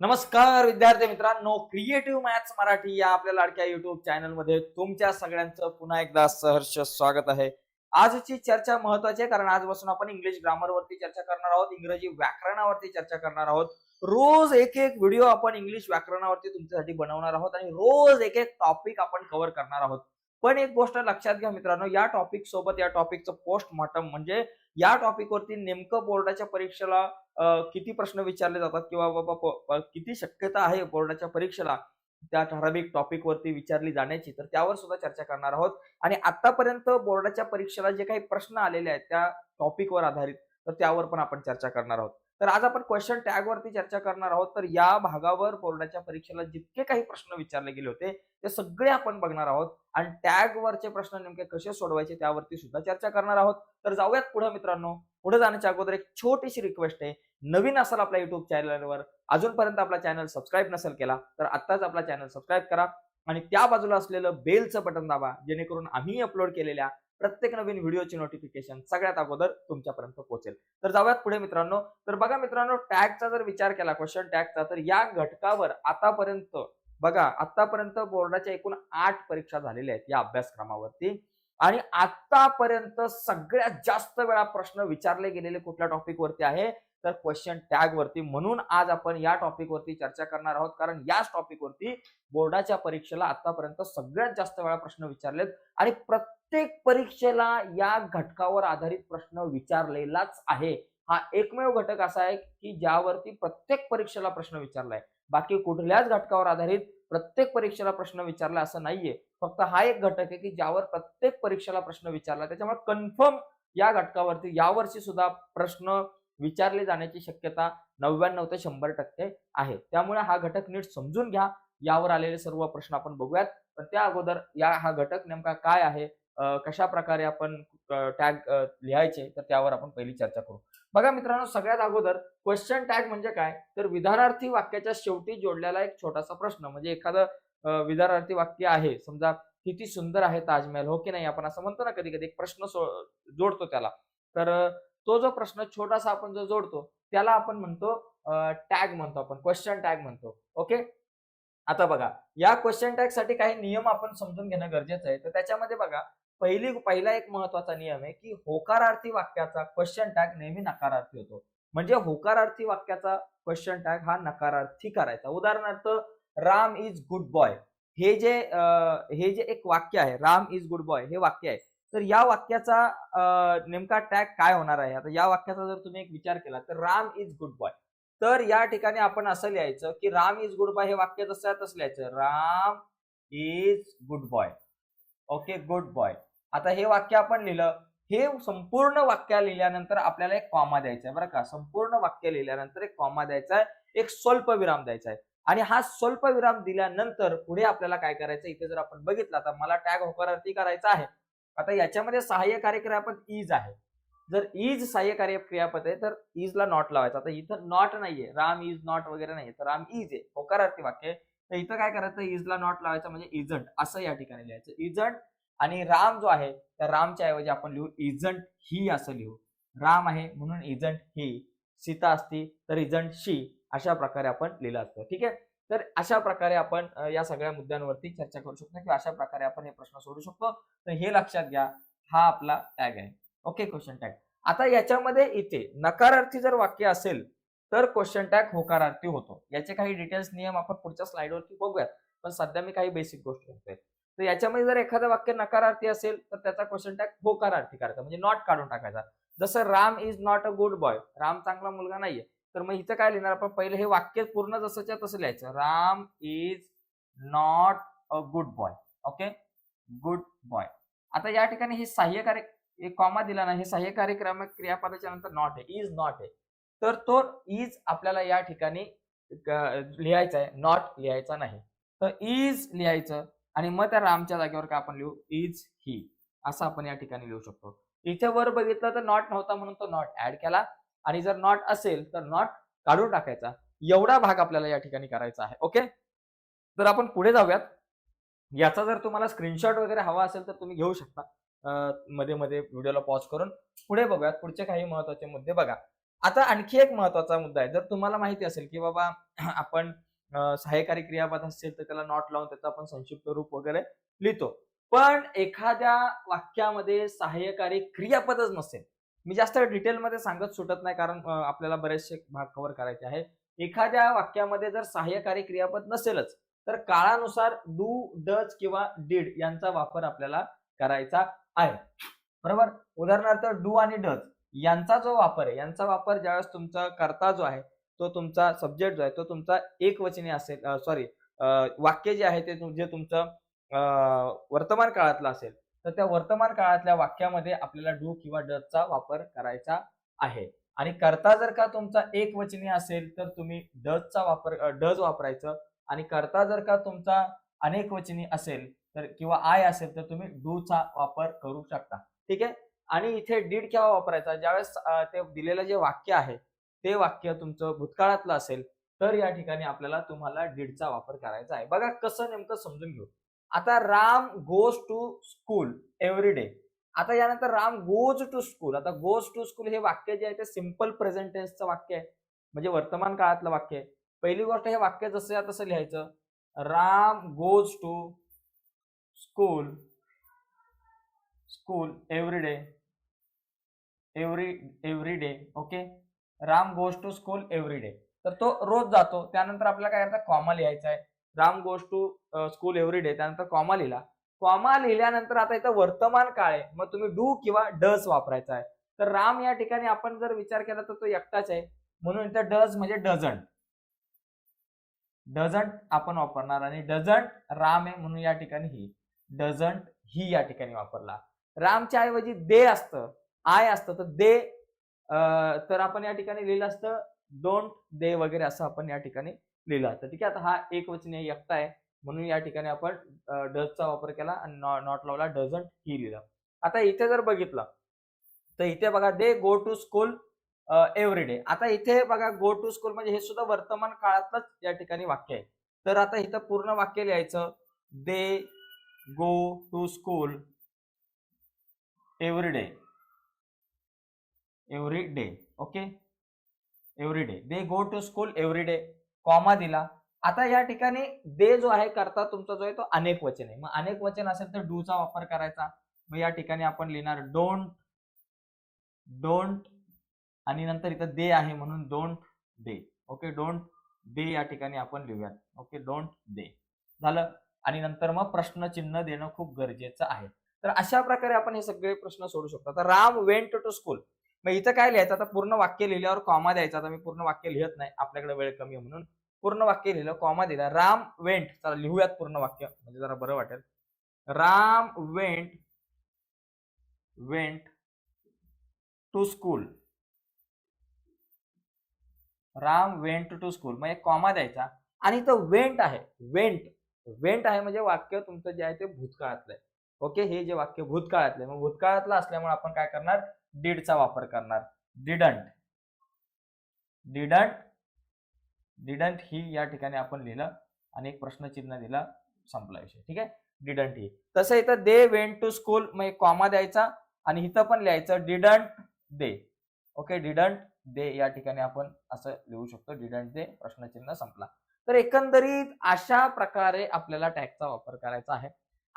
नमस्कार विद्यार्थी मित्रांनो. क्रिएटिव्ह मॅथ्स मराठी या आपल्या लाडक्या युट्यूब चॅनलमध्ये तुमच्या सगळ्यांचं पुन्हा एकदा सहर्ष स्वागत आहे. आजची चर्चा महत्वाची आहे कारण आजपासून आपण इंग्लिश ग्रामर वरती चर्चा करणार आहोत इंग्रजी व्याकरणावरती चर्चा करणार आहोत. रोज एक एक व्हिडिओ आपण इंग्लिश व्याकरणावरती तुमच्यासाठी बनवणार आहोत आणि रोज एक एक टॉपिक आपण कव्हर करणार आहोत. पण एक गोष्ट लक्षात घ्या मित्रांनो या टॉपिक सोबत या टॉपिकचं पोस्टमॉर्टम म्हणजे या टॉपिक वरती नेमकं बोर्डाच्या परीक्षेला किती प्रश्न विचारले जातात किंवा बाबा किती शक्यता आहे बोर्डाच्या परीक्षेला त्या ठराविक टॉपिक वरती विचारली जाण्याची? तर त्यावर सुद्धा चर्चा करणार आहोत. आणि आतापर्यंत बोर्डाच्या परीक्षेला जे काही प्रश्न आलेले आहेत त्या टॉपिकवर आधारित तर त्यावर पण आपण चर्चा करणार आहोत. तर आज आपण क्वेश्चन टॅग वरती चर्चा करणार आहोत. तर या भागावर बोर्डाच्या परीक्षेला जितके काही प्रश्न विचारले गेले होते ते सगळे आपण बघणार आहोत. आणि टॅग वरचे प्रश्न नेमके कसे सोडवायचे त्यावरती सुद्धा चर्चा करणार आहोत. तर जाऊयात पुढे मित्रांनो. पुढे जाण्याच्या अगोदर एक छोटीशी रिक्वेस्ट आहे. नवीन असाल आपल्या युट्यूब चॅनलवर अजूनपर्यंत आपला चॅनल सबस्क्राईब नसेल केला तर आत्ताच आपला चॅनल सबस्क्राईब करा आणि त्या बाजूला असलेलं बेलचं बटन दाबा जेणेकरून आम्ही अपलोड केलेल्या प्रत्येक नवीन व्हिडिओची नोटिफिकेशन सगळ्यात अगोदर तुमच्यापर्यंत पोहोचेल. तर जाऊयात पुढे मित्रांनो. तर बघा मित्रांनो टॅगचा जर विचार केला क्वेश्चन टॅगचा तर या घटकावर आतापर्यंत बघा आतापर्यंत बोर्डाच्या एकूण आठ परीक्षा झालेल्या आहेत या अभ्यासक्रमावरती. आणि आतापर्यंत सगळ्यात जास्त वेळा प्रश्न विचारले गेलेले कुठल्या टॉपिक वरती आहे? तर क्वेश्चन टॅग वरती. म्हणून आज आपण या टॉपिक वरती चर्चा करणार आहोत. कारण याच टॉपिक वरती बोर्डाच्या परीक्षेला आतापर्यंत सगळ्यात जास्त वेळा प्रश्न विचारलेत. आणि प्रत्येक परीक्षेला या घटकावर आधारित प्रश्न विचारलेलाच आहे. हा एकमेव घटक असा आहे की ज्यावरती प्रत्येक परीक्षेला प्रश्न विचारलाय. बाकी कुठल्याच घटकावर आधारित प्रत्येक परीक्षेला प्रश्न विचारला असं नाहीये. फक्त हा एक घटक आहे की ज्यावर प्रत्येक परीक्षेला प्रश्न विचारला. त्याच्यामुळे कन्फर्म या घटकावरती यावर्षी सुद्धा प्रश्न विचारले जाण्याची शक्यता नव्याण्णव ते शंभर टक्के आहे. त्यामुळे हा घटक नीट समजून घ्या. यावर आलेले सर्व प्रश्न आपण बघूयात. पण त्या अगोदर या हा घटक नेमका काय आहे? कशा प्रकारे आपण टॅग लिहायचे? तर त्यावर आपण पहिली चर्चा करू. बघा मित्रांनो सगळ्यात अगोदर क्वेश्चन टॅग म्हणजे काय? तर विधानार्थी वाक्याच्या शेवटी जोडलेला एक छोटासा प्रश्न. म्हणजे एखादं विधानार्थी वाक्य आहे. समजा किती सुंदर आहे ताजमहल. हो की नाही? आपण असं म्हणतो ना कधी कधी एक प्रश्न जोडतो त्याला. तर तो जो प्रश्न छोटासा आपण जो जोडतो त्याला आपण म्हणतो टॅग म्हणतो आपण क्वेश्चन टॅग म्हणतो. ओके? आता बघा या क्वेश्चन टॅगसाठी काही नियम आपण समजून घेणं गरजेचं आहे. तर त्याच्यामध्ये बघा पहिली पहिला एक महत्त्वाचा नियम आहे की होकारार्थी वाक्याचा क्वेश्चन टॅग नेहमी नकारार्थी होतो. म्हणजे होकारार्थी वाक्याचा क्वेश्चन टॅग हा नकारार्थी करायचा. उदाहरणार्थ राम इज गुड बॉय. हे जे हे जे एक वाक्य आहे राम इज गुड बॉय हे वाक्य आहे. तर या वाक्याचा नेमका टॅग काय होणार आहे? आता या वाक्याचा जर तुम्ही एक विचार केला तर राम इज गुड बॉय तर या ठिकाणी आपण असं लिहायचं की राम इज गुड बॉय हे वाक्य जसं तसं लिहायचं. Ram is good boy okay good boy आता हे वाक्य आपण लिहिलं हे संपूर्ण वाक्य लिहिल्यानंतर आपल्याला एक कॉमा द्यायचा आहे बरं का? संपूर्ण वाक्य लिहिल्यानंतर एक कॉमा द्यायचा आहे एक स्वल्प विराम द्यायचा आहे. आणि हा स्वल्प विराम दिल्यानंतर पुढे आपल्याला काय करायचं? इथे जर आपण बघितलं तर मला टॅग होकारार्थी करायचा आहे. आता याच्यामध्ये सहाय्य कार्यक्रियापद इज आहे. जर इज सहाय्य क्रियापद आहे तर इजला नॉट लावायचं. आता इथं नॉट नाहीये. राम इज नॉट वगैरे नाहीये. तर राम इज आहे. होकारार्थी वाक्य. तर इथं काय करायचं? इजला नॉट लावायचं म्हणजे इजंट असं या ठिकाणी लिहायचं. इजंट आणि राम जो आहे त्या रामच्या ऐवजी आपण लिहू इजंट ही असं लिहू. राम आहे म्हणून इजंट ही. सीता असती तर इजंट शी अशा प्रकारे आपण लिहिलं असतं. ठीक आहे? तर अशा प्रकारे आपण या सगळ्या मुद्द्यांवरती चर्चा करू शकतो किंवा अशा प्रकारे आपण हे प्रश्न सोडू शकतो. तर हे लक्षात घ्या हा आपला टॅग आहे. ओके क्वेश्चन टॅग आता याच्यामध्ये इथे नकारार्थी जर वाक्य असेल तर क्वेश्चन टॅग होकारार्थी होतो. याचे काही डिटेल्स नियम आपण पुढच्या स्लाइडवरती बघूयात. पण सध्या मी काही बेसिक गोष्टी सांगतोय. तर याच्यामध्ये जर एखादं वाक्य नकारार्थी असेल तर त्याचा क्वेश्चन टॅग होकारार्थी करायचा म्हणजे नॉट काढून टाकायचा. जसं Ram is not a good boy Ram चांगला मुलगा नाहीये. तर मग इथं काय लिहिणार आपण? पहिले हे वाक्य पूर्ण जसंच्या तसं लिहायचं. Ram is not a good boy. Okay? Good boy. आता या ठिकाणी हे सहाय्यकारी कॉमा दिला ना हे सहाय्यकारी क्रियापदाच्या नंतर नॉट आहे इज नॉट आहे तर तो इज आपल्याला या ठिकाणी लिहायचं लिहायचा आहे. नॉट लिहायचा नाही. तर इज लिहायचं आणि मग त्या रामच्या जागेवर काय आपण लिहू? इज ही असं आपण या ठिकाणी लिहू शकतो. इथे वर बघितलं तर नॉट नव्हता म्हणून तो नॉट ऍड केला. आणि जर नॉट असेल तर नॉट काढून टाकायचा. एवढा भाग आपल्याला या ठिकाणी करायचा आहे ओके तर आपण पुढे जाऊयात. याचा जर तुम्हाला स्क्रीनशॉट वगैरे हवा असेल तर तुम्ही घेऊ शकता. मध्ये मध्ये व्हिडिओला पॉज करून पुढे बघूयात. पुढचे काही महत्त्वाचे मुद्दे बघा. आता आणखी एक महत्त्वाचा मुद्दा आहे. जर तुम्हाला माहिती असेल की बाबा आपण सहाय्यकारी क्रियापद असेल तर त्याला नॉट लावून त्याचं आपण संक्षिप्त रूप वगैरे लिहितो. पण एखाद्या वाक्यामध्ये सहाय्यकारी क्रियापदच नसेल मी जास्त डिटेलमध्ये सांगत सुटत नाही कारण आपल्याला बरेचसे भाग कव्हर करायचे आहे. एखाद्या वाक्यामध्ये जर सहाय्यकारी क्रियापद नसेलच तर काळानुसार डू डज किंवा डीड यांचा वापर आपल्याला करायचा आहे. बरोबर? उदाहरणार्थ डू आणि डज यांचा जो वापर आहे यांचा वापर ज्यावेळेस तुमचा कर्ता जो आहे तो तुमचा सब्जेक्ट जो आहे तो तुमचा एक वचनी असेल सॉरी वाक्य जे आहे ते जे तुमचं वर्तमान काळातलं असेल तर त्या वर्तमान काळातल्या वाक्यामध्ये आपल्याला डू किंवा डचा वापर करायचा आहे. आणि करता जर का तुमचा एक वचनी असेल तर तुम्ही डजचा वापर डज वापरायचं. आणि करता जर का तुमचा अनेक वचनी असेल तर किंवा आय असेल तर तुम्ही डूचा वापर करू शकता. ठीक आहे? आणि इथे डीड केव्हा वापरायचा? ज्यावेळेस ते दिलेलं जे वाक्य आहे ते वाक्य तुमचं भूतकाळातलं असेल तर या ठिकाणी आपल्याला तुम्हाला डीडचा वापर करायचा आहे. बघा कसं नेमकं समजून घेऊ. आता Ram goes to school every day आता यानंतर राम गोज टू स्कूल आता गोज टू स्कूल हे वाक्य जे आहे ते सिंपल प्रेझेंट टेन्सचं वाक्य आहे. म्हणजे वर्तमान काळातलं वाक्य आहे. पहिली गोष्ट हे वाक्य जसं आहे तसं लिहायचं. Ram goes to school school every day every every day okay Ram goes to school every day तर तो रोज जातो. त्यानंतर आपल्याला काय करायचं कॉमा लिहायचा आहे. Ram goes to school every day त्यानंतर कॉमा लिहिला. कॉमा लिहिल्यानंतर आता इथं वर्तमान काळ आहे. मग तुम्ही डू किंवा डज वापरायचा आहे. तर राम या ठिकाणी आपण जर विचार केला तर तो एकटाच आहे. म्हणून इथं डज म्हणजे डझंट डझंट आपण वापरणार आणि डझंट राम आहे म्हणून या ठिकाणी ही. डझंट ही या ठिकाणी वापरला. रामच्या ऐवजी दे असतं. आय असतं. तर दे अं, तर आपण या ठिकाणी लिहिलं असतं. डोंट दे वगैरे असं आपण या ठिकाणी लिहिलं असतं. ठीक आहे आता हा एक वचनीय एकटा आहे. म्हणून या ठिकाणी आपण डजचा वापर केला आणि नॉट लावला डझंट ही लिहिलं. आता इथे जर बघितलं तर इथे बघा they go to school every day. आता इथे बघा गो टू स्कूल म्हणजे हे सुद्धा वर्तमान काळातलंच या ठिकाणी वाक्य आहे. तर आता इथं पूर्ण वाक्य लिहायचं they go to school every day. Every day okay? Every day. They go to school every day. Comma दिला. आता या ठिकाणी दे जो आहे करता तुमचा जो आहे तो अनेक वचन आहे. मग अनेक वचन असेल तर डूचा वापर करायचा. मग या ठिकाणी आपण लिहिणार डोंट डोंट आणि नंतर इथं दे आहे म्हणून don't they. Okay don't they या ठिकाणी आपण लिहूयात. Okay don't they. झालं? आणि नंतर मग प्रश्नचिन्ह देणं खूप गरजेचं आहे. तर अशा प्रकारे आपण हे सगळे प्रश्न सोडू शकतो. आता राम वेंट टू स्कूल मग इथं काय लिहायचं? आता पूर्ण वाक्य लिहिल्यावर कॉमा द्यायचा. आता मी पूर्ण वाक्य लिहित नाही. आपल्याकडे वेळ कमी आहे म्हणून. पूर्ण वाक्य लिहिलं कॉमा दिला. राम वेंट. चला लिहूयात पूर्ण वाक्य. म्हणजे जरा बरं वाटेल. Ram went went to school. Ram went to school. मग एक कॉमा द्यायचा. आणि इथं वेंट आहे. वेंट. वेंट आहे म्हणजे वाक्य तुमचं जे आहे ते भूतकाळातलं आहे. ओके? हे जे वाक्य भूतकाळातलं आहे. मग भूतकाळातलं असल्यामुळे आपण काय करणार? डीडचा वापर करणार. डिडंट डिडंट डिडंट ही या ठिकाणी आपण लिहिलं आणि एक प्रश्नचिन्ह दिला संपला विषय. ठीक आहे? Didn't he. तसं इथं दे वेंट टू स्कूल मग कॉमा द्यायचा आणि इथं पण लिहायचं didn't they. Okay didn't they या ठिकाणी आपण असं लिहू शकतो. डिडंट दे प्रश्नचिन्ह संपला. तर एकंदरीत अशा प्रकारे आपल्याला टॅगचा वापर करायचा आहे.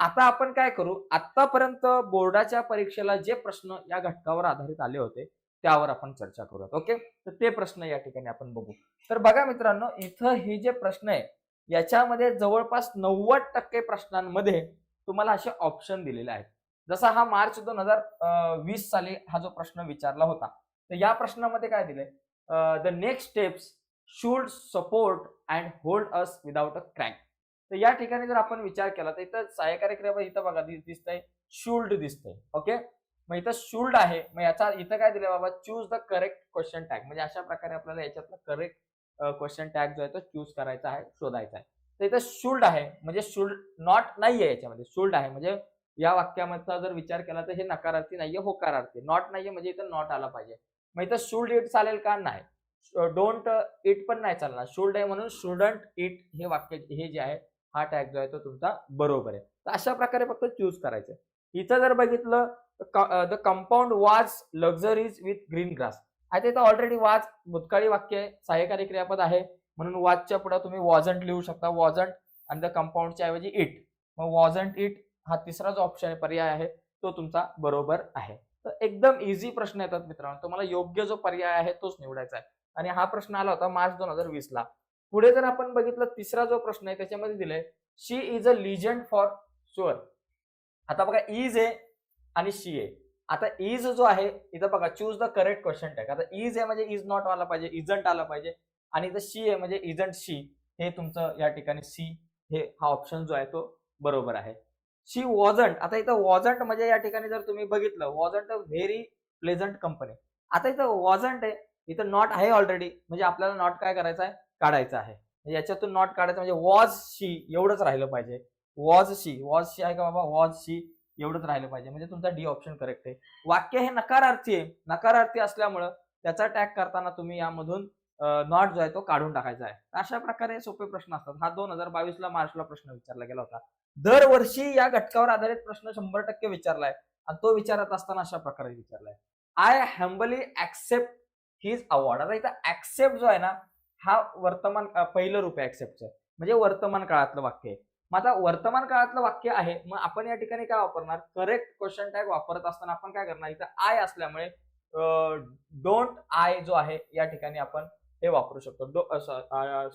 आता आपण काय करू? आतापर्यंत बोर्डाच्या परीक्षेला जे प्रश्न या घटकावर आधारित आले होते त्यावर आपण चर्चा करूयात ओके? तर ते प्रश्न या ठिकाणी आपण बघू. तर बघा मित्रांनो इथं हे जे प्रश्न आहे याच्यामध्ये जवळपास नव्वद टक्के प्रश्नांमध्ये तुम्हाला असे ऑप्शन दिलेले आहेत. जसा हा मार्च दोन हजार वीस साली हा जो प्रश्न विचारला होता तर या प्रश्नामध्ये काय दिलंय? The next steps should support and hold us without a crack. तर या ठिकाणी जर आपण विचार केला तर इथं सहाय्यकारी क्रियापद इथं बघा दिसत आहे शुल्ड दिसतंय ओके? मग इथं शुल्ड आहे मग याचा इथं काय दिलं बाबा? Choose the correct question tag म्हणजे अशा प्रकारे आपल्याला याच्यातला करेक्ट क्वेश्चन टॅग जो आहे तो चूज करायचा आहे शोधायचा आहे. तर इथं शुल्ड आहे म्हणजे शुल्ड नॉट नाही आहे याच्यामध्ये शुल्ड आहे. म्हणजे या वाक्यामधचा जर विचार केला तर हे नकारार्थी नाहीये होकारार्थी. नॉट नाहीये म्हणजे इथं नॉट आला पाहिजे. मग इथं शुल्ड इट चालेल का? नाही. डोंट इट पण नाही चालणार. शुल्ड आहे म्हणून शुडंट इट हे वाक्य हे जे आहे हा टॅग जो आहे तो तुमचा बरोबर आहे. तर अशा प्रकारे फक्त चूज करायचं. इथं जर बघितलं the compound was luxuries with green grass आता इथं ऑलरेडी वाच भूतकाळी वाक्य आहे सहाय्यकारी क्रियापद आहे. म्हणून वाजच्या पुढे तुम्ही वॉजंट लिहू शकता. वॉझंट आणि द कंपाऊंडच्या ऐवजी इट मग वॉझंट इट हा तिसरा जो ऑप्शन पर्याय आहे तो तुमचा बरोबर आहे. तर एकदम इझी प्रश्न येतात मित्रांनो. तुम्हाला योग्य जो पर्याय आहे तोच निवडायचा आहे. आणि हा प्रश्न आला होता मार्च दोन हजार वीसला. पुढे जर आपण बघितलं तिसरा जो प्रश्न आहे त्याच्यामध्ये दिलाय she is a legend for sure आता बघा इज आहे आणि शी आहे आता इज जो आहे इथं बघा choose the correct question tag आता इज आहे म्हणजे इज नॉट आला पाहिजे इजंट आला पाहिजे. आणि इथं शी आहे म्हणजे इजंट शी हे तुमचं या ठिकाणी सी हे हा ऑप्शन जो आहे तो बरोबर आहे. शी वॉजंट आता इथं वॉजंट म्हणजे या ठिकाणी जर तुम्ही बघितलं wasn't a very pleasant company आता इथं वॉजंट आहे इथं नॉट आहे ऑलरेडी म्हणजे आपल्याला नॉट काय करायचं आहे? काढायचं आहे. याच्यातून नॉट काढायचं म्हणजे वॉज शी एवढंच राहिलं पाहिजे. वॉज शी वॉज शी आहे का बाबा? वॉज शी एवढंच राहिलं पाहिजे. म्हणजे तुमचा डी ऑप्शन करेक्ट आहे. वाक्य हे नकारार्थी आहे. नकारार्थी असल्यामुळं त्याचा टॅग करताना तुम्ही यामधून नॉट जो आहे तो काढून टाकायचा आहे. अशा प्रकारे सोपे प्रश्न असतात. हा दोन हजार बावीसला मार्चला प्रश्न विचारला गेला होता. दरवर्षी या घटकावर आधारित प्रश्न शंभर टक्के विचारलाय आणि तो विचारत असताना अशा प्रकारे विचारलाय. I humbly accept his award आता इथं ऍक्सेप्ट जो आहे ना हा वर्तमान पहिलं रूप आहे ऍक्सेप्टचं म्हणजे वर्तमान काळातलं वाक्य आहे. मग आता वर्तमान काळातलं वाक्य आहे मग आपण या ठिकाणी काय वापरणार? करेक्ट क्वेश्चन टॅग वापरत असताना आपण काय करणार? इथं आय असल्यामुळे डोंट आय जो आहे या ठिकाणी आपण हे वापरू शकतो.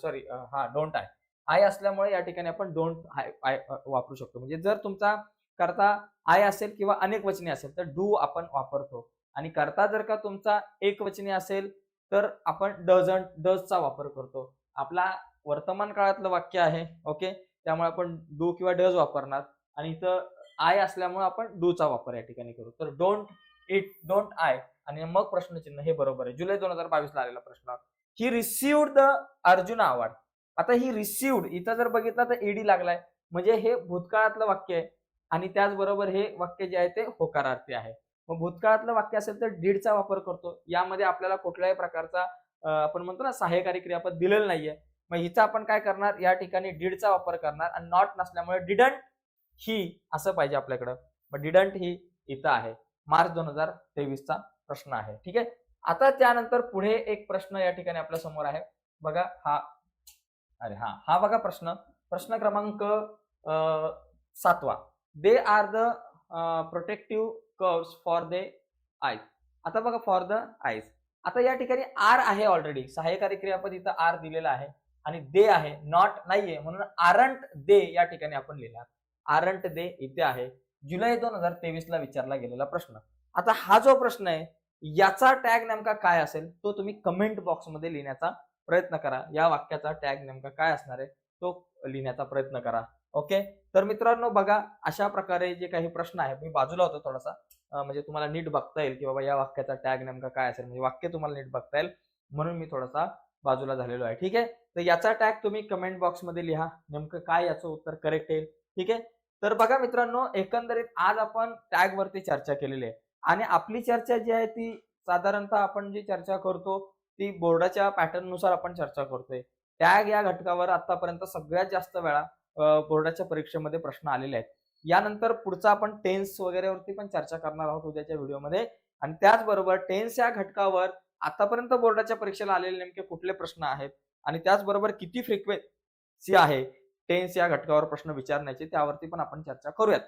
सॉरी हा डोंट आय आय असल्यामुळे या ठिकाणी आपण डोंट आय आय वापरू शकतो. म्हणजे जर तुमचा करता आय असेल किंवा अनेक वचने असेल तर डू आपण वापरतो. आणि करता जर का तुमचा एक वचने असेल तर आपण डझन डजचा वापर करतो. आपला वर्तमान काळातलं वाक्य आहे ओके? त्यामुळे आपण डू किंवा डज वापरणार. आणि इथं आय असल्यामुळे आपण डूचा वापर या ठिकाणी करू. तर डोंट इट डोंट आय आणि मग प्रश्नचिन्ह हे बरोबर आहे. जुलै दोन हजार बावीस ला आलेला प्रश्न. He received the Arjun award आता ही रिसिव्ड इथं जर बघितलं तर ईडी लागलाय. म्हणजे हे भूतकाळातलं वाक्य आहे. आणि त्याचबरोबर हे वाक्य जे आहे ते होकारार्थी आहे. मग भूतकाळातलं वाक्य असेल तर डीडचा वापर करतो. यामध्ये आपल्याला कुठल्याही प्रकारचा आपण म्हणतो ना सहाय्यकारी क्रियापद दिलेलं नाहीये. मग हिचा आपण काय करणार? या ठिकाणी डीडचा वापर करणार आणि नॉट नसल्यामुळे डिडंट ही असं पाहिजे आपल्याकडं. मग डिडंट ही इथं आहे. मार्च दोन हजार तेवीसचा प्रश्न आहे. ठीक आहे? आता त्यानंतर पुढे एक प्रश्न या ठिकाणी आपल्यासमोर आहे. बघा हा अरे हा हा बघा प्रश्न. प्रश्न क्रमांक सातवा. They are the protective curves for the eyes आता बघा फॉर द आईज आता या ठिकाणी आर आहे ऑलरेडी सहाय्यकारी क्रियापद इथं आर दिलेला आहे आणि दे आहे नॉट नाहीये. म्हणून आरंट दे या ठिकाणी आपण लिहिला आरंट दे इथे आहे. जुलै दोन हजार तेवीस ला विचारला गेलेला प्रश्न. आता हा जो प्रश्न आहे याचा टॅग नेमका काय असेल तो तुम्ही कमेंट बॉक्समध्ये लिहिण्याचा प्रयत्न करा. या वाक्याचा टॅग नेमका काय असणार आहे तो लिहिण्याचा प्रयत्न करा. ओके तर मित्रांनो बघा अशा प्रकारे जे काही प्रश्न आहे मी बाजूला होतो थोडासा. म्हणजे तुम्हाला नीट बघता येईल की बाबा या वाक्याचा टॅग नेमका काय असेल. म्हणजे वाक्य तुम्हाला नीट बघता येईल. म्हणून मी थोडासा बाजूला झालेलो आहे. ठीक आहे? तर याचा टॅग तुम्ही कमेंट बॉक्समध्ये लिहा. नेमकं काय याचं उत्तर करेक्ट येईल? ठीक आहे? तर बघा मित्रांनो एकंदरीत आज आपण टॅग वरती चर्चा केलेली आहे. आणि आपली चर्चा जी आहे ती साधारणतः आपण जी चर्चा करतो ती बोर्डाच्या पॅटर्ननुसार आपण चर्चा करतोय. टॅग या घटकावर आतापर्यंत सगळ्यात जास्त वेळा बोर्डाच्या परीक्षेमध्ये प्रश्न आलेले आहेत. यानंतर पुढचा आपण टेन्स वगैरेवरती पण चर्चा करणार आहोत उद्याच्या व्हिडिओमध्ये. आणि त्याचबरोबर टेन्स या घटकावर आतापर्यंत बोर्डाच्या परीक्षेला आलेले नेमके कुठले प्रश्न आहेत? आणि त्याचबरोबर किती फ्रिक्वेन्सी आहे? टेन्स या घटकावर प्रश्न विचारण्याचे त्यावरती पण आपण चर्चा करूयात.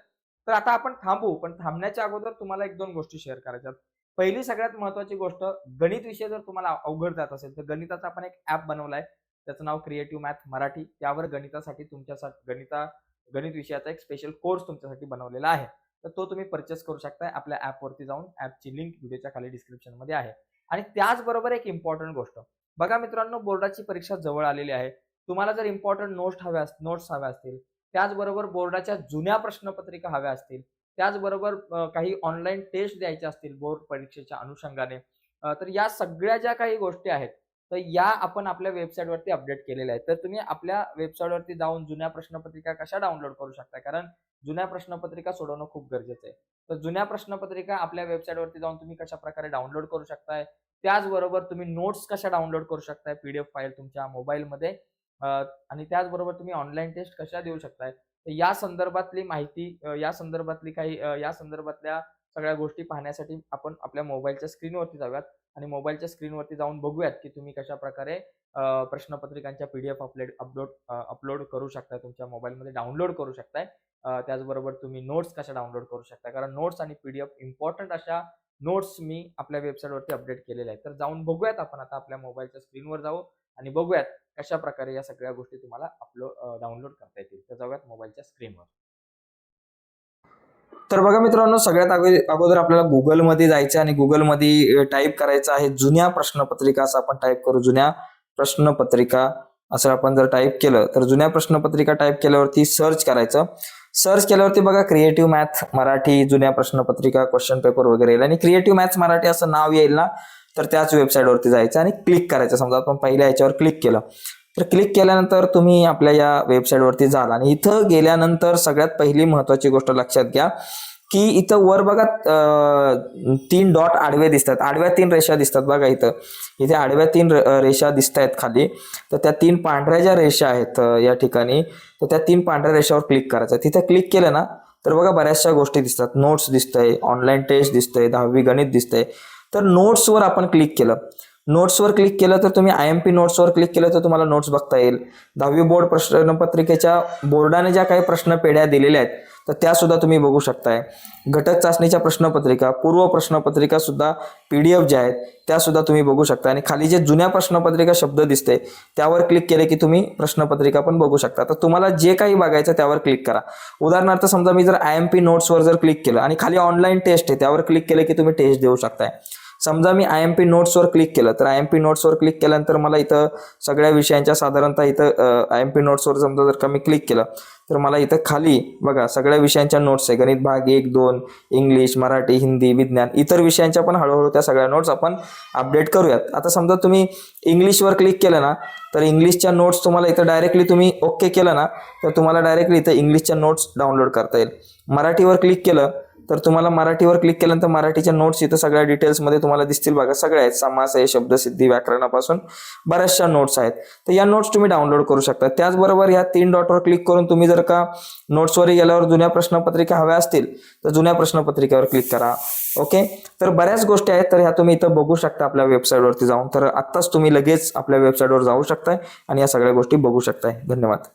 तर आता आपण थांबू पण थांबण्याच्या अगोदर तुम्हाला एक दोन गोष्टी शेअर करायच्यात. पहिली सगळ्यात महत्वाची गोष्ट गणित विषय जर तुम्हाला अवघड जात असेल तर गणिताचा आपण एक ऍप बनवलाय. त्याचं नाव क्रिएटिव्ह मॅथ मराठी. त्यावर गणितासाठी तुमच्यासाठी गणिता गणित विषयाचा एक स्पेशल कोर्स तुमच्यासाठी बनवलेला आहे. तर तो तुम्ही परचेस करू शकताय. आपल्या ऍपवरती जाऊन ऍपची लिंक व्हिडिओच्या खाली डिस्क्रिप्शनमध्ये आहे. आणि त्याचबरोबर एक इम्पॉर्टंट गोष्ट. बघा मित्रांनो बोर्डाची परीक्षा जवळ आलेली आहे. तुम्हाला जर इम्पॉर्टंट नोट्स हव्या नोट्स हव्या असतील त्याचबरोबर बोर्डाच्या जुन्या प्रश्नपत्रिका हव्या असतील त्याचबरोबर काही ऑनलाईन टेस्ट द्यायच्या असतील बोर्ड परीक्षेच्या अनुषंगाने तर या सगळ्या ज्या काही गोष्टी आहेत तर या आपण आपल्या वेबसाईटवरती अपडेट केलेल्या आहेत. तर तुम्ही आपल्या वेबसाईटवरती जाऊन जुन्या प्रश्नपत्रिका कशा डाउनलोड करू शकता? कारण जुन्या प्रश्नपत्रिका सोडवणं खूप गरजेचं आहे. तर जुन्या प्रश्नपत्रिका आपल्या वेबसाईटवरती जाऊन तुम्ही कशा प्रकारे डाउनलोड करू शकताय? त्याचबरोबर तुम्ही नोट्स कशा डाउनलोड करू शकताय? पीडीएफ फाईल तुमच्या मोबाईलमध्ये आणि त्याचबरोबर तुम्ही ऑनलाईन टेस्ट कशा देऊ शकताय? तर या संदर्भातली माहिती या संदर्भातली काही या संदर्भातल्या सगळ्या गोष्टी पाहण्यासाठी आपण आपल्या मोबाईलच्या स्क्रीनवरती जाऊयात. आणि मोबाईलच्या स्क्रीनवरती जाऊन बघूयात की तुम्ही कशा प्रकारे P D F upload upload upload करू शकताय तुमच्या मोबाईलमध्ये डाउनलोड करू शकताय. त्याचबरोबर तुम्ही नोट्स कशा डाउनलोड करू शकता कारण नोट्स आणि पी डी एफ इम्पॉर्टंट अशा नोट्स मी आपल्या वेबसाईटवरती अपडेट केलेल्या आहेत. तर जाऊन बघूयात आपण आता आपल्या मोबाईलच्या स्क्रीनवर जाऊ आणि बघूयात कशा प्रकारे या सगळ्या गोष्टी तुम्हाला अपलोड डाउनलोड करता येतील. तर जाऊयात मोबाईलच्या स्क्रीनवर. तर बघा मित्रांनो सगळ्यात अगोदर आपल्याला गुगलमध्ये जायचं आणि गुगलमध्ये टाईप करायचं आहे जुन्या प्रश्नपत्रिका असं आपण टाईप करू. जुन्या प्रश्नपत्रिका असं आपण जर टाईप केलं तर जुन्या प्रश्नपत्रिका टाईप केल्यावरती सर्च करायचं. सर्च केल्यावरती बघा क्रिएटिव्ह मॅथ मराठी जुन्या प्रश्नपत्रिका क्वेश्चन पेपर वगैरे येईल. आणि क्रिएटिव्ह मॅथ्स मराठी असं नाव येईल ना तर त्याच वेबसाईटवरती जायचं आणि क्लिक करायचं. समजा आपण पहिल्या याच्यावर क्लिक केलं. तर क्लिक केल्यानंतर तुम्ही आपल्या या वेबसाईटवरती जाल. आणि इथं गेल्यानंतर सगळ्यात पहिली महत्वाची गोष्ट लक्षात घ्या की इथं वर बघा तीन डॉट आडवे दिसतात. आडव्या तीन रेषा दिसतात बघा इथं. इथे आडव्या तीन रेषा दिसत आहेत खाली. तर त्या तीन पांढऱ्या ज्या रेषा आहेत या ठिकाणी तर त्या तीन पांढऱ्या रेषावर क्लिक करायचं. तिथं क्लिक केलं ना तर बघा बऱ्याचशा गोष्टी दिसतात. नोट्स दिसतंय ऑनलाईन टेस्ट दिसतंय दहावी गणित दिसतंय. तर नोट्सवर आपण क्लिक केलं. नोट्सवर क्लिक केलं तर तुम्ही आय एम पी नोट्सवर क्लिक केलं तर तुम्हाला नोट्स बघता येईल. दहावी बोर्ड प्रश्नपत्रिकेच्या बोर्डाने ज्या काही प्रश्न पेढ्या दिलेल्या आहेत तर त्यासुद्धा तुम्ही बघू शकताय. घटक चाचणीच्या प्रश्नपत्रिका पूर्व प्रश्नपत्रिका सुद्धा पी डी एफ ज्या आहेत त्यासुद्धा तुम्ही बघू शकता. आणि खाली जे जुन्या प्रश्नपत्रिका शब्द दिसते त्यावर क्लिक केले की तुम्ही प्रश्नपत्रिका पण बघू शकता. तर तुम्हाला जे काही बघायचं त्यावर क्लिक करा. उदाहरणार्थ समजा मी जर आय एम पी नोट्सवर जर क्लिक केलं आणि खाली ऑनलाईन टेस्ट आहे त्यावर क्लिक केलं की तुम्ही टेस्ट देऊ शकताय. समजा मी आय एम पी नोट्सवर क्लिक केलं तर आय एम पी नोट्सवर क्लिक केल्यानंतर मला इथं सगळ्या विषयांच्या साधारणतः इथं आय एम पी नोट्सवर समजा जर का मी क्लिक केलं तर मला इथं खाली बघा सगळ्या विषयांच्या नोट्स आहे. गणित भाग एक दोन इंग्लिश मराठी हिंदी विज्ञान इतर विषयांच्या पण हळूहळू त्या सगळ्या नोट्स आपण अपडेट करूयात. आता समजा तुम्ही इंग्लिशवर क्लिक केलं ना तर इंग्लिशच्या नोट्स तुम्हाला इथं डायरेक्टली तुम्ही ओके केलं ना तर तुम्हाला डायरेक्टली इथं इंग्लिशच्या नोट्स डाउनलोड करता येईल. मराठीवर क्लिक केलं तर तुम्हाला मराठीवर क्लिक केल्यानंतर मराठीच्या नोट्स इथं सगळ्या डिटेल्समध्ये तुम्हाला दिसतील बघा. सगळ्या आहेत. समास आहे शब्दसिद्धी व्याकरणापासून बऱ्याचशा नोट्स आहेत. तर या नोट्स तुम्ही डाउनलोड करू शकता. त्याचबरोबर या तीन डॉटवर क्लिक करून तुम्ही जर का नोट्सवर गेल्यावर जुन्या प्रश्नपत्रिका हव्या असतील तर जुन्या प्रश्नपत्रिकेवर क्लिक करा. ओके तर बऱ्याच गोष्टी आहेत. तर ह्या तुम्ही इथं बघू शकता आपल्या वेबसाईटवरती जाऊन. तर आत्ताच तुम्ही लगेच आपल्या वेबसाईटवर जाऊ शकताय आणि या सगळ्या गोष्टी बघू शकताय. धन्यवाद.